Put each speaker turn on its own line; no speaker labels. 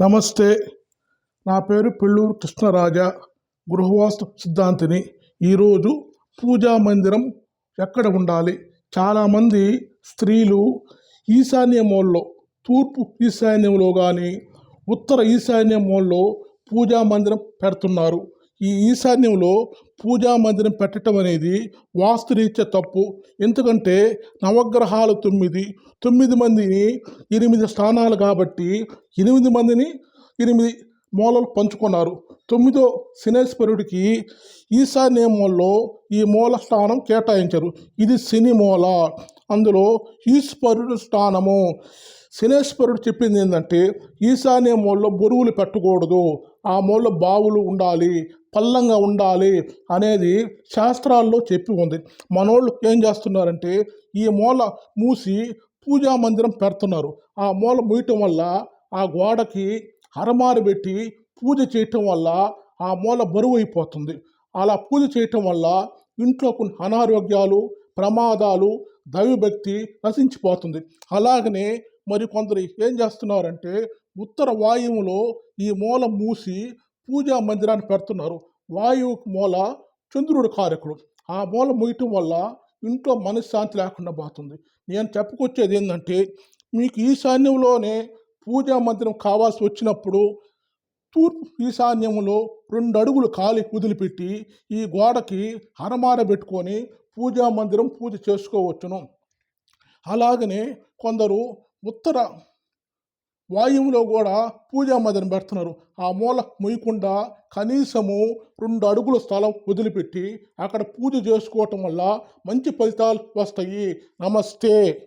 నమస్తే. నా పేరు పెళ్ళూరు కృష్ణరాజా. గృహవాస్తు సిద్ధాంతిని ఈరోజు పూజా మందిరం ఎక్కడ ఉండాలి? చాలామంది స్త్రీలు ఈశాన్య మూలలో తూర్పు ఈశాన్యంలో కానీ ఉత్తర ఈశాన్య మూలలో పూజా మందిరం పెడుతున్నారు. ఈ ఈశాన్యంలో పూజా మందిరం పెట్టడం అనేది వాస్తురీత్యా తప్పు. ఎందుకంటే నవగ్రహాలు తొమ్మిది తొమ్మిది మందిని ఎనిమిది స్థానాలు కాబట్టి ఎనిమిది మందిని ఎనిమిది మూలలు పంచుకున్నారు. తొమ్మిదో శనేశ్వరుడికి ఈశాన్య మూలలో ఈ మూల స్థానం కేటాయించారు. ఇది శని మూల. అందులో ఈశ్వరుడు స్థానము. శనేశ్వరుడు చెప్పింది ఏంటంటే ఈశాన్య మూలలో బరువులు పెట్టకూడదు ఆ మూల బావులు ఉండాలి పల్లంగా ఉండాలి అనేది శాస్త్రాల్లో చెప్పి ఉంది. మనోళ్ళు ఏం చేస్తున్నారంటే ఈ మూల మూసి పూజా మందిరం పెడుతున్నారు. ఆ మూల మూయటం వల్ల ఆ గోడకి హరమారు పెట్టి పూజ చేయటం వల్ల ఆ మూల బరువు అయిపోతుంది. అలా పూజ చేయటం వల్ల ఇంట్లో కొన్ని అనారోగ్యాలు ప్రమాదాలు దైవభక్తి నశించిపోతుంది. అలాగనే మరి కొందరు ఏం చేస్తున్నారంటే ఉత్తర వాయువులో ఈ మూల మూసి పూజా మందిరాన్ని పెడుతున్నారు. వాయువు మూల చంద్రుడు కారకుడు. ఆ మూల మూయటం వల్ల ఇంట్లో మనశ్శాంతి లేకుండా పోతుంది. నేను చెప్పుకొచ్చేది ఏంటంటే మీకు ఈశాన్యంలోనే పూజా మందిరం కావాల్సి వచ్చినప్పుడు తూర్పు ఈశాన్యంలో రెండు అడుగులు ఖాళీ వదిలిపెట్టి ఈ గోడకి హరమార పెట్టుకొని పూజా మందిరం పూజ చేసుకోవచ్చును. అలాగనే కొందరు ఉత్తర వాయువులో కూడా పూజా పెడుతున్నారు. ఆ మూల మొయ్యకుండా కనీసము రెండు అడుగుల స్థలం వదిలిపెట్టి అక్కడ పూజ చేసుకోవటం వల్ల మంచి ఫలితాలు వస్తాయి. నమస్తే.